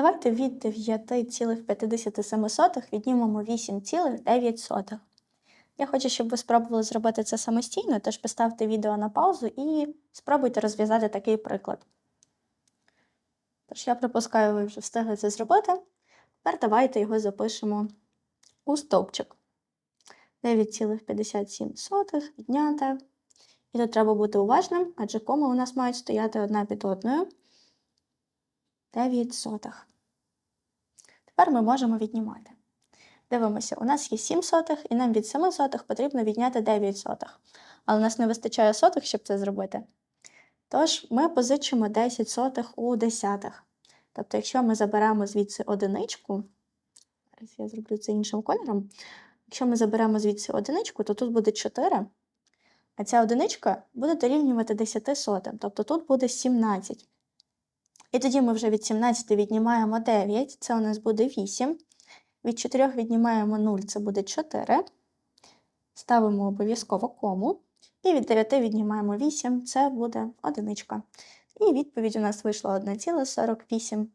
Давайте від 9,57 віднімемо 8,9. Я хочу, щоб ви спробували зробити це самостійно, тож поставте відео на паузу і спробуйте розв'язати такий приклад. Тож я припускаю, ви вже встигли це зробити. Тепер давайте його запишемо у стовпчик. 9,57 відняти. І тут треба бути уважним, адже коми у нас мають стояти одна під одною. 9 сотих. Тепер ми можемо віднімати. Дивимося, у нас є 7 сотих, і нам від 7 сотих потрібно відняти 9 сотих. Але у нас не вистачає сотих, щоб це зробити. Тож ми позичимо 10 сотих у десятих. Тобто, якщо ми заберемо звідси одиничку, зараз я зроблю це іншим кольором. Якщо ми заберемо звідси одиничку, то тут буде 4, а ця одиничка буде дорівнювати 10 сотим, тобто тут буде 17. І тоді ми вже від 17 віднімаємо 9, це у нас буде 8. Від 4 віднімаємо 0, це буде 4. Ставимо обов'язково кому. І від 9 віднімаємо 8, це буде одиничка. І відповідь у нас вийшла 1,48.